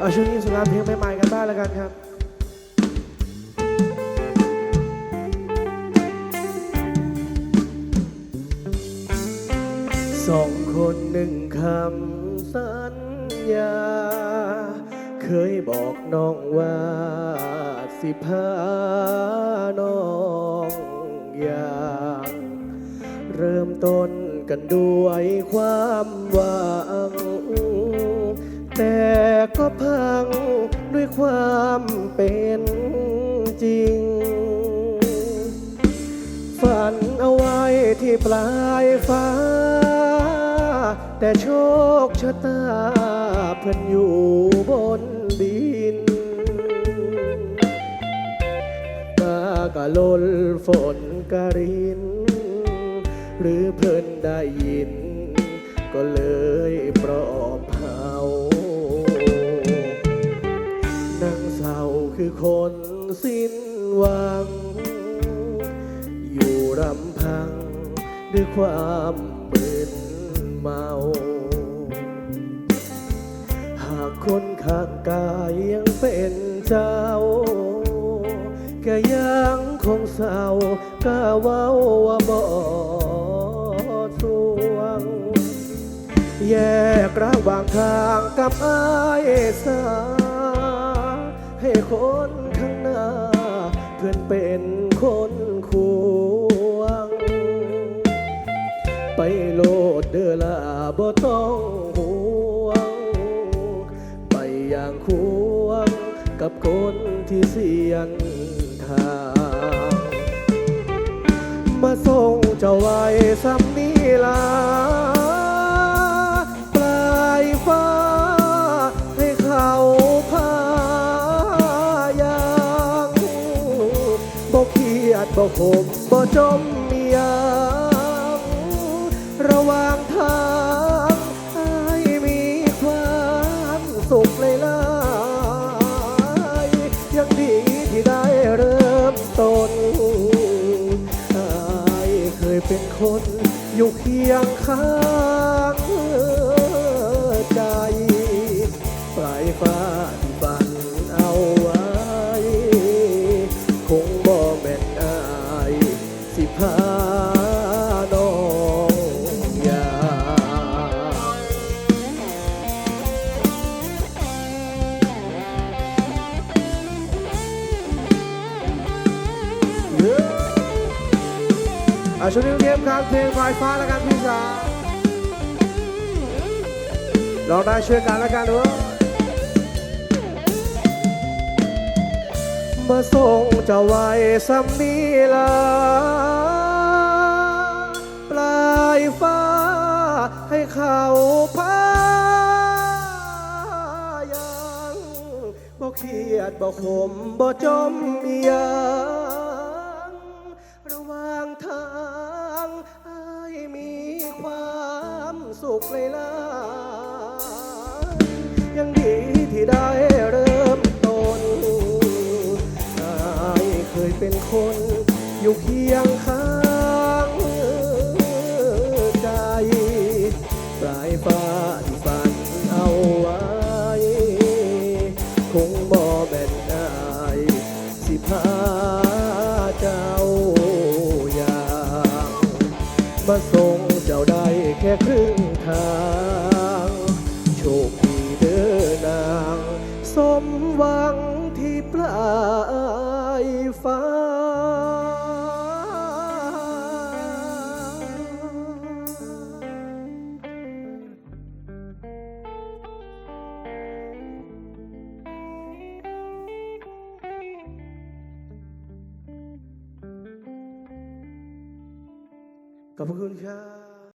เอาช่วงนี้สุดงาเพลงใหม่ๆกันบ้างแล้วกันครับสองคนหนึ่งคำสัญญา เคยบอกน้องว่าสิพาน้องอย่างเริ่มต้นกันด้วยความหวังแต่ ก็พังด้วยความเป็นจริง ฝันเอาไว้ที่ปลายฟ้า แต่โชคชะตาเพื่อนอยู่บนดินตากะลนฝนกะริน หรือเพิ่นได้ยิน ก็เลยปลอบ เศร้าคือคนสิ้นหวัง อยู่รำพังด้วยความมึนเมา หากคนข้างกายยังเป็นเจ้าก็ยังคงเศร้าก็เว้าว่าบ่สวง แยกระหว่างทางกับอายสา คนข้างหน้า เพื่อนเป็นคนควง ไปโลดเดือลาบ่ต้องห่วง ไปอย่างควง กับคนที่เสียนทาง มาส่งเจ้าไว้ซ้ำนี้ลา บ่ขมบ่จมเมียงระหว่างทางให้มีความสุขเลยล่ะยังดีที่ได้เริ่มต้นอายเคยเป็นคนอยู่เคียงข้าง อาช่วงนี้เทียมการเพลงไฟฟ้าแล้วกันพี่สาวลองได้ช่วยกันแล้วกันด้ยมาส่งเจ้าไว้ซ้ำนี้ละปลายฟ้าให้เขาพายังบ่เครียดบ่ขมบ่จมียง สุขเลยล่ะยังดีที่ได้เริ่มต้นไอ้ายเคยเป็นคนอยู่เคียงข้างใจ ปลายฟ้าที่ฝันเอาไว้ คงบ่แม่นอายสิพาเจ้าอย่างมาส่งเจ้าได้แค่ครึ่งาง โชคดีเด้อนาง สมหวังที่ปลายฟ้า ขอบพระคุณครับ